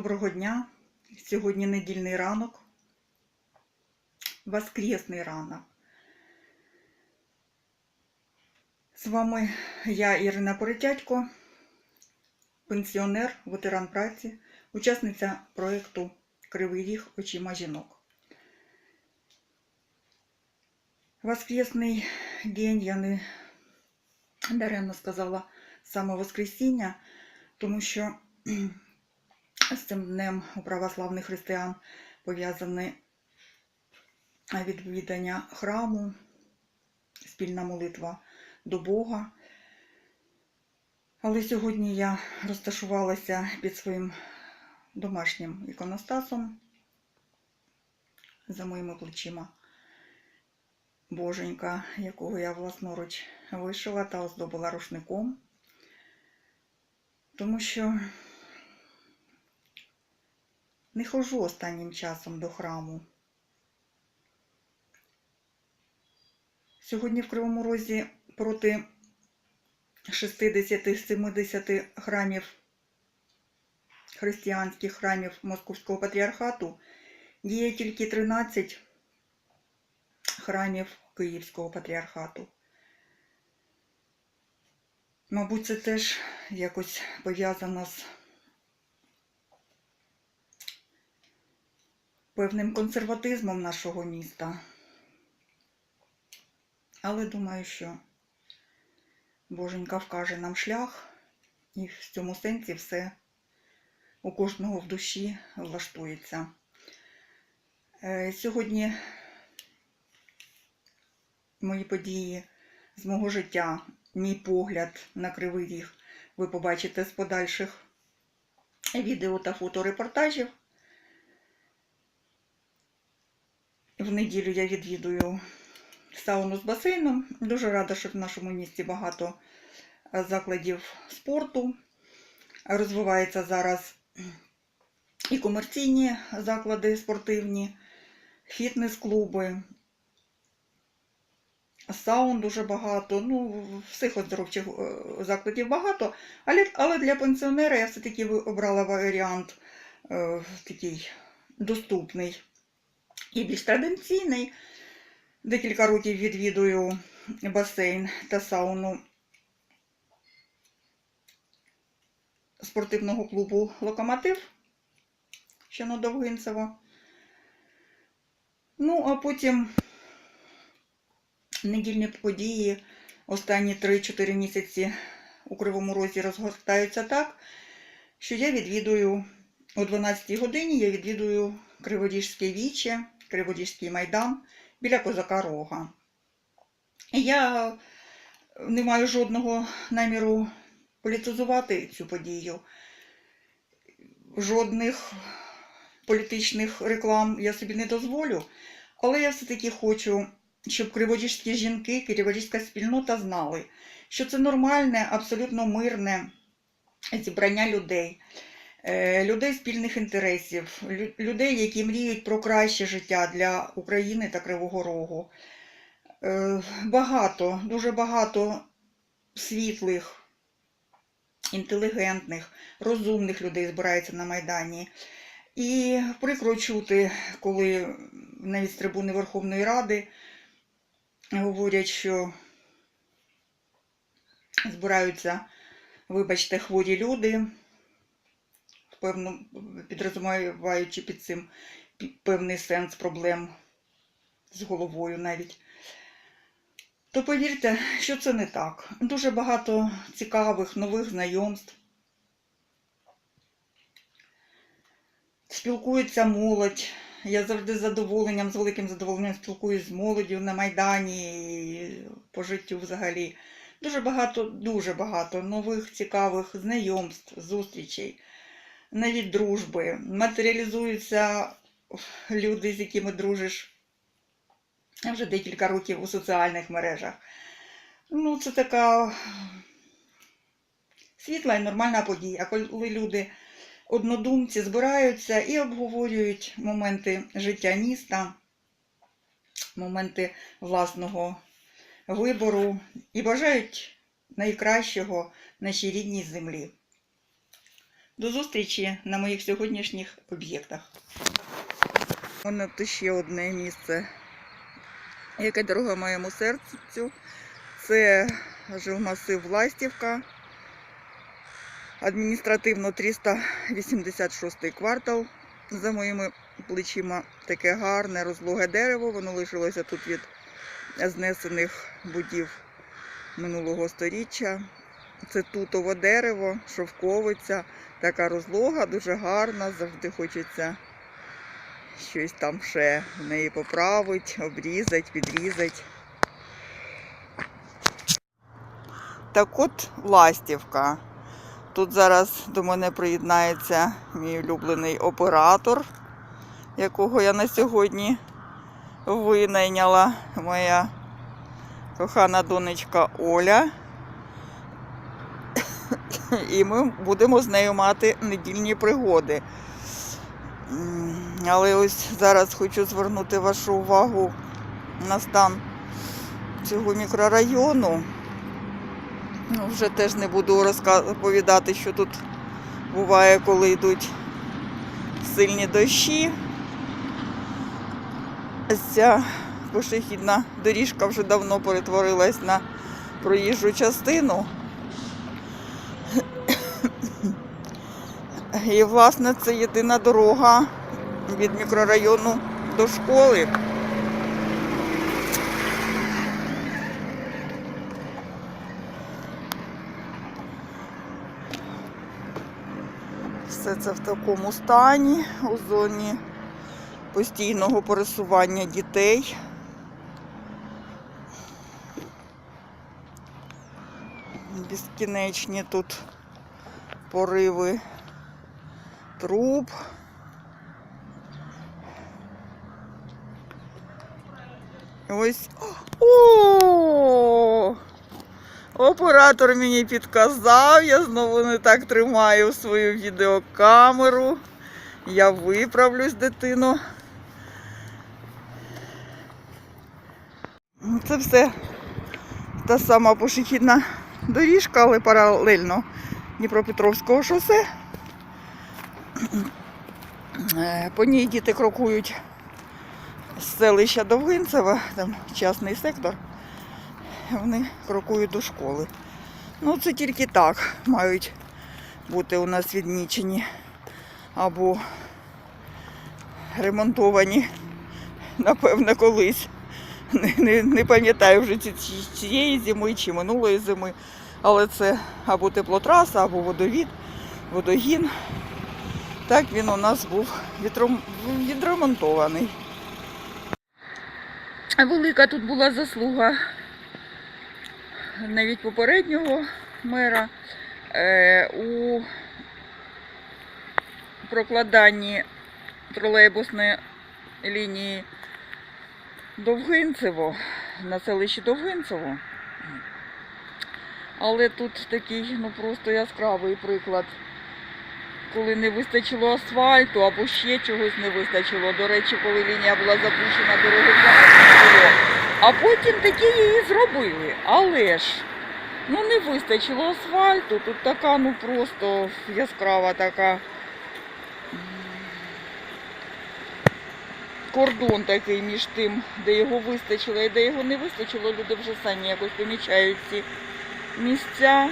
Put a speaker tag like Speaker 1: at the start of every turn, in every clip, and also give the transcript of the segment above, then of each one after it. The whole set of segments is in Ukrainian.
Speaker 1: Доброго дня. Сьогодні недільний ранок. Воскресний ранок. З вами я Ірина Поритятько, пенсіонер, ветеран праці, учасниця проєкту Кривий Ріг очима жінок. Воскресний день я не даремно сказала саме Воскресіння, тому що з цим днем у православних християн пов'язане відвідання храму, спільна молитва до Бога. Але сьогодні я розташувалася під своїм домашнім іконостасом за моїми плечима боженька, якого я власноруч вишила та оздобила рушником. Тому що не ходжу останнім часом до храму. Сьогодні в Кривому Розі проти 60-70 храмів християнських храмів Московського патріархату діє тільки 13 храмів Київського патріархату. Мабуть, це теж якось пов'язано з певним консерватизмом нашого міста. Але думаю, що Боженька вкаже нам шлях, і в цьому сенсі все у кожного в душі влаштується. Е, Сьогодні мої події з мого життя, мій погляд на кривий ріг ви побачите з подальших відео та фоторепортажів. В неділю я відвідую сауну з басейном. Дуже рада, що в нашому місті багато закладів спорту. Розвиваються зараз і комерційні заклади спортивні, фітнес-клуби, саун дуже багато. Ну, всіх оздоровчих е, закладів багато. Але, але для пенсіонера я все-таки обрала варіант е, такий доступний і більш традиційний. Декілька років відвідую басейн та сауну спортивного клубу Локомотив, що на Довгинцево. Ну, а потім недільні події останні 3-4 місяці у Кривому Розі розгортаються так, що я відвідую о 12 годині я відвідую Криводіжське віче, Криводіжський майдан біля Козака Рога. Я не маю жодного наміру політизувати цю подію. Жодних політичних реклам я собі не дозволю, але я все-таки хочу, щоб криводіжські жінки, криводіжська спільнота знали, що це нормальне, абсолютно мирне зібрання людей. Е, людей спільних інтересів, людей, які мріють про краще життя для України та Кривого Рогу. Е, багато, дуже багато світлих, інтелігентних, розумних людей збирається на Майдані. І прикро чути, коли навіть з трибуни Верховної Ради говорять, що збираються, вибачте, хворі люди певно, підрозуміваючи під цим певний сенс проблем з головою навіть. То повірте, що це не так. Дуже багато цікавих нових знайомств. Спілкується молодь. Я завжди з задоволенням, з великим задоволенням спілкуюсь з молоддю на Майдані по життю взагалі. Дуже багато, дуже багато нових цікавих знайомств, зустрічей навіть дружби. Матеріалізуються люди, з якими дружиш вже декілька років у соціальних мережах. Ну, це така світла і нормальна подія, коли люди однодумці збираються і обговорюють моменти життя міста, моменти власного вибору і бажають найкращого нашій рідній землі. До зустрічі на моїх сьогоднішніх об'єктах. Мене тут ще одне місце, яке дорога моєму серцю. Це жилмасив Ластівка. Адміністративно 386 квартал. За моїми плечима таке гарне розлоге дерево. Воно лишилося тут від знесених будів минулого сторіччя. Це тутове дерево, шовковиця, така розлога, дуже гарна, завжди хочеться щось там ще в неї поправить, обрізать, підрізать. Так от ластівка. Тут зараз до мене приєднається мій улюблений оператор, якого я на сьогодні винайняла моя кохана донечка Оля. І ми будемо з нею мати недільні пригоди. Але ось зараз хочу звернути вашу увагу на стан цього мікрорайону. Ну, вже теж не буду розповідати, що тут буває, коли йдуть сильні дощі. Ця пішохідна доріжка вже давно перетворилась на проїжджу частину. І, власне, це єдина дорога від мікрорайону до школи. Все це в такому стані у зоні постійного пересування дітей. Безкінечні тут пориви труб. Ось. О! Оператор мені підказав, я знову не так тримаю свою відеокамеру. Я виправлюсь, дитино. Це все та сама пішохідна доріжка, але паралельно Дніпропетровського шосе. Е, По ній діти крокують з селища Довгинцева, там частний сектор. Вони крокують до школи. Ну, це тільки так мають бути у нас відмічені або ремонтовані, напевно, колись. Не, не, не пам'ятаю вже ці- ці- цієї зими чи минулої зими, але це або теплотраса, або водовід, водогін. Так він у нас був відремонтований. Велика тут була заслуга навіть попереднього мера е, у прокладанні тролейбусної лінії Довгинцево, на селищі Довгинцево. Але тут такий ну просто яскравий приклад, коли не вистачило асфальту або ще чогось не вистачило. До речі, коли лінія була запущена, дороги було. А потім таки її зробили. Але ж ну не вистачило асфальту. Тут така, ну просто яскрава така. кордон такий між тим, де його вистачило і де його не вистачило, люди вже самі якось помічають ці місця.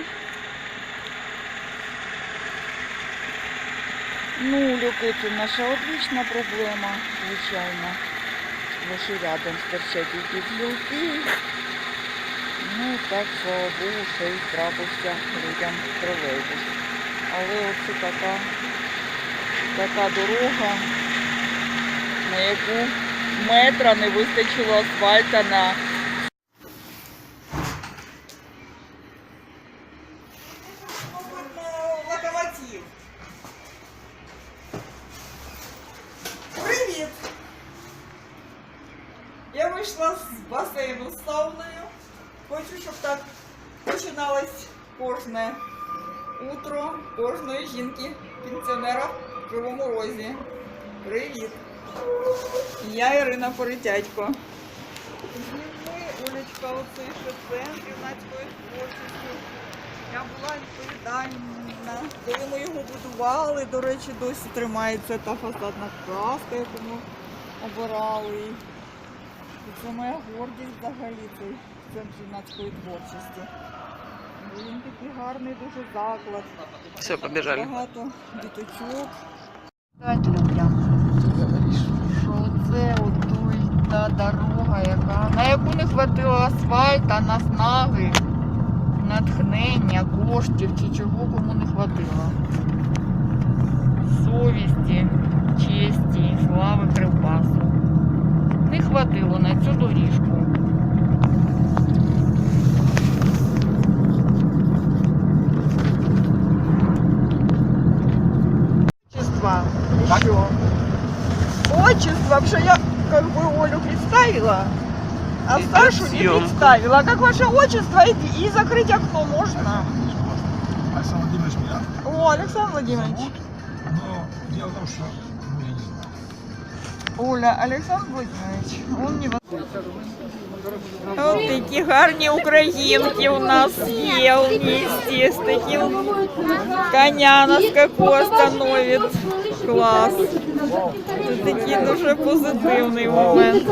Speaker 1: Ну, люки це наша одвічна проблема, звичайно. Лише рядом стирчать якісь гілки. Ну, так, слава Богу, що й трапився людям тролейбус. Але оце така, така дорога на яку метра не вистачило асфальта на. Локомотив. Привіт! Я вийшла з басейну. Хочу, щоб так починалось кожне утро кожної жінки, пенсіонера в Кривому Розі. Привіт! Я Ірина Поритятько. Зніми, Олечка, оцей центр юнацької творчості. Я була відповідальна. Коли ми його будували, до речі, досі тримається та фасадна краска, яку ми обирали. І це моя гордість взагалі, цей центр юнацької творчості. Він такий гарний дуже заклад.
Speaker 2: Все, побежали.
Speaker 1: Багато діточок. Дайте людям, що це от той та дорога, яка, на яку не хватило асфальта, наснаги, натхнення, коштів чи чого кому не хватило. Совісті, цю доріжку. Отчество еще. Отчество, что я как бы Олю представила, а
Speaker 2: И
Speaker 1: Сашу не представила. А как ваше отчество и, и закрыть окно можно?
Speaker 3: Александр Владимирович меня
Speaker 1: О, Александр Владимирович.
Speaker 3: зовут, но дело в том, что
Speaker 1: Оля, Олександр Владимирович, он не От такі гарні українки у нас є в місті з таким коня на скаку остановить. Клас. Це такий дуже позитивний момент.